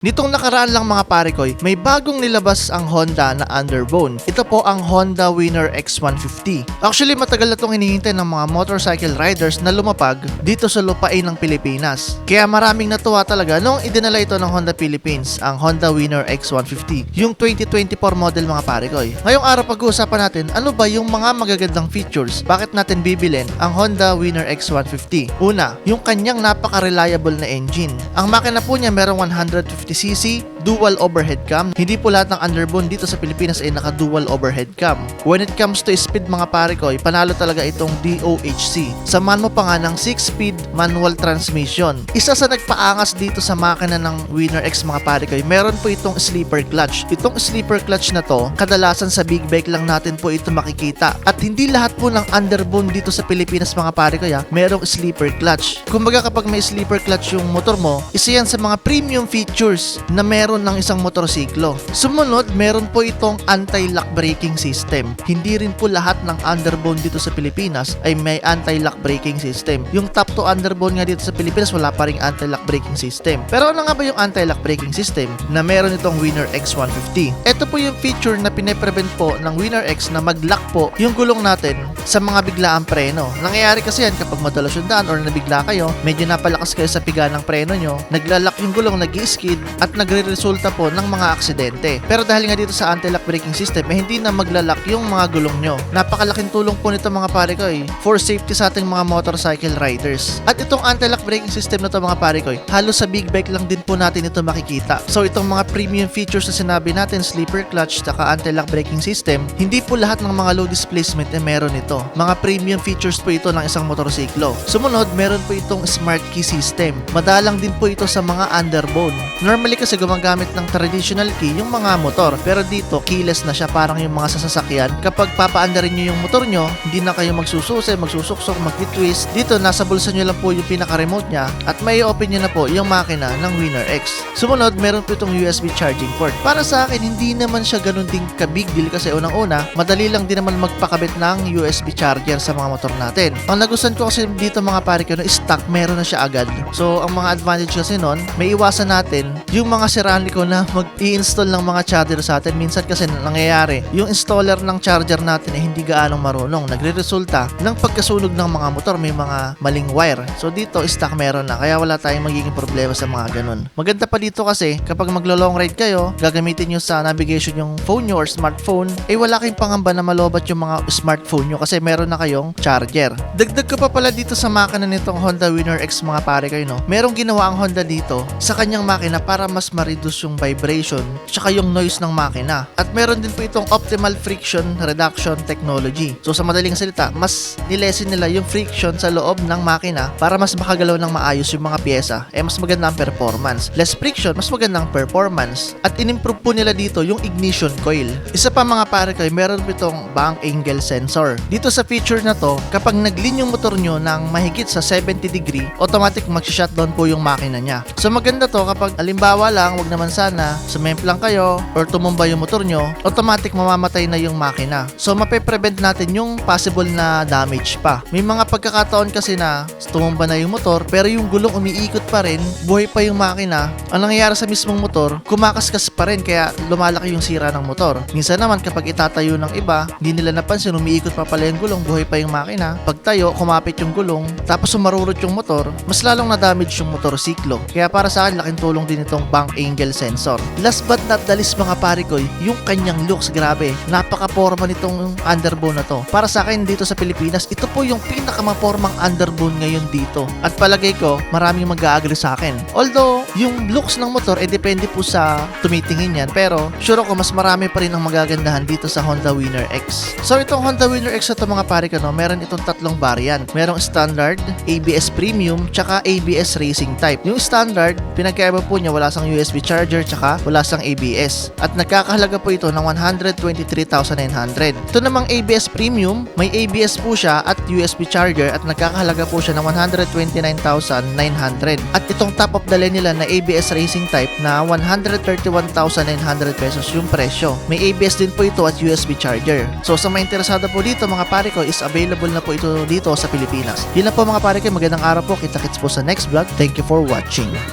Nitong nakaraan lang mga pare koy, may bagong nilabas ang Honda na underbone. Ito po ang Honda Winner X150. Actually, matagal na itong hinihintay ng mga motorcycle riders na lumapag dito sa lupain ng Pilipinas. Kaya maraming natuwa talaga nung idinala ito ng Honda Philippines, ang Honda Winner X150. Yung 2024 model mga pare koy. Ngayong araw pag-uusapan natin, ano ba yung mga magagandang features? Bakit natin bibilin ang Honda Winner X150? Una, yung kanyang napaka-reliable na engine. Ang makina po niya merong sí, sí, dual overhead cam. Hindi po lahat ng underbone dito sa Pilipinas ay naka-dual overhead cam. When it comes to speed mga pare ko, panalo talaga itong DOHC. Samahan mo pa nga ng 6-speed manual transmission. Isa sa nagpaangas dito sa makina ng Winner X mga pare ko, meron po itong sleeper clutch. Itong sleeper clutch na to, kadalasan sa big bike lang natin po ito makikita. At hindi lahat po ng underbone dito sa Pilipinas mga pare ko, ya, merong sleeper clutch. Kumbaga kapag may sleeper clutch yung motor mo, isa yan sa mga premium features na meron ng isang motorsiklo. Sumunod, meron po itong anti-lock braking system. Hindi rin po lahat ng underbone dito sa Pilipinas ay may anti-lock braking system. Yung top to underbone nga dito sa Pilipinas wala pa ring anti-lock braking system. Pero ano nga ba yung anti-lock braking system na meron itong Winner X150? Ito po yung feature na pine-prevent po ng Winner X na mag-lock po yung gulong natin sa mga biglaang preno. Nangyayari kasi yan kapag madalas yung daan or nabigla kayo, medyo napalakas kayo sa piga ng preno nyo, naglalak yung gulong, nag skid at nagre-resulta po ng mga aksidente. Pero dahil nga dito sa anti-lock braking system, eh, hindi na maglalak yung mga gulong nyo. Napakalaking tulong po nito mga pare ko eh, for safety sa ating mga motorcycle riders. At itong anti-lock braking system na to mga pare ko, eh, halos sa big bike lang din po natin ito makikita. So itong mga premium features na sinabi natin, sleeper clutch, taka anti-lock braking system, hindi po lahat ng mga low displacement eh meron ito. Mga premium features po ito ng isang motorsiklo. Sumunod, meron po itong smart key system. Madalang din po ito sa mga underbone. Normally kasi gumagamit ng traditional key yung mga motor. Pero dito, keyless na siya parang yung mga sasasakyan. Kapag papaandarin nyo yung motor nyo, hindi na kayo magsususi, magsusuksok, mag-twist. Dito, nasa bulsa nyo lang po yung pinaka-remote niya at may open nyo na po yung makina ng Winner X. Sumunod, meron po itong USB charging port. Para sa akin, hindi naman siya ganun ding ka-big deal kasi unang-una, madali lang din naman magpakabit ng USB charger sa mga motor natin. Ang nagustuhan ko kasi dito mga pare ko, no, stock, meron na siya agad. So, ang mga advantage kasi nun, may iwasan natin yung mga siraan ko na mag-i-install ng mga charger sa atin. Minsan kasi nangyayari, yung installer ng charger natin ay hindi gaanong marunong. Nagre-resulta ng pagkasunog ng mga motor, may mga maling wire. So, dito, stock meron na. Kaya wala tayong magiging problema sa mga ganun. Maganda pa dito kasi, kapag maglo-long ride kayo, gagamitin nyo sa navigation yung phone nyo or smartphone, eh wala kayong pangamba na malobat yung mga smartphone nyo kasi meron na kayong charger. Dagdag ko pa pala dito sa makina nitong Honda Winner X mga pare kayo no. Merong ginawa ang Honda dito sa kanyang makina para mas ma-reduce yung vibration tsaka yung noise ng makina. At meron din po itong optimal friction reduction technology. So sa madaling salita, mas nilesin nila yung friction sa loob ng makina para mas makagalaw ng maayos yung mga pyesa. Eh mas maganda ang performance. Less friction, mas maganda ang performance. At inimprove po nila dito yung ignition coil. Isa pa mga pare kayo, meron po itong bank angle sensor. Dito sa feature na to, kapag nag-lean yung motor nyo ng mahigit sa 70 degree, automatic mag-shutdown po yung makina niya. So maganda to kapag alimbawa lang, wag naman sana, sumemp lang kayo or tumumba yung motor nyo, automatic mamamatay na yung makina. So mape-prevent natin yung possible na damage pa. May mga pagkakataon kasi na tumumba na yung motor pero yung gulong umiikot pa rin, buhay pa yung makina. Ang nangyayari sa mismong motor, kumakaskas pa rin kaya lumalaki yung sira ng motor. Minsan naman kapag itatayo ng iba, hindi nila napansin umiikot pa pala yung gulong, buhay pa yung makina. Pag tayo, kumapit yung gulong, tapos sumarurot yung motor, mas lalong na-damage yung motorsiklo. Kaya para sa akin, laking tulong din itong bank angle sensor. Last but not the least mga pare ko, yung kanyang looks, grabe. Napaka-forma nitong underbone na to. Para sa akin dito sa Pilipinas, ito po yung pinakamapormang underbone ngayon dito. At palagay ko, maraming mag-agree sa akin. Although, yung looks ng motor, eh depende po sa tumitingin yan. Pero, sure ako, mas marami pa rin ang magagandahan dito sa Honda Winner X. So, itong Honda Winner X na to mga pare ko, no, meron itong tatlong variant. Merong standard, ABS Premium, tsaka ABS Racing Type. Yung standard, pinagkaiba po niya wala sang USB charger, tsaka wala sang ABS. At nagkakahalaga po ito ng 123,900. Ito namang ABS Premium, may ABS po siya at USB charger at nagkakahalaga po siya ng 129,900. At itong top the line nila na ABS Racing Type na 131,900 pesos yung presyo. May ABS din po ito at USB charger. So sa mga interesado po dito mga pare ko is available na po ito dito sa Pilipinas. Yun lang po mga pare ko, magandang araw po. Kita-kits po sa next vlog. Thank you for watching.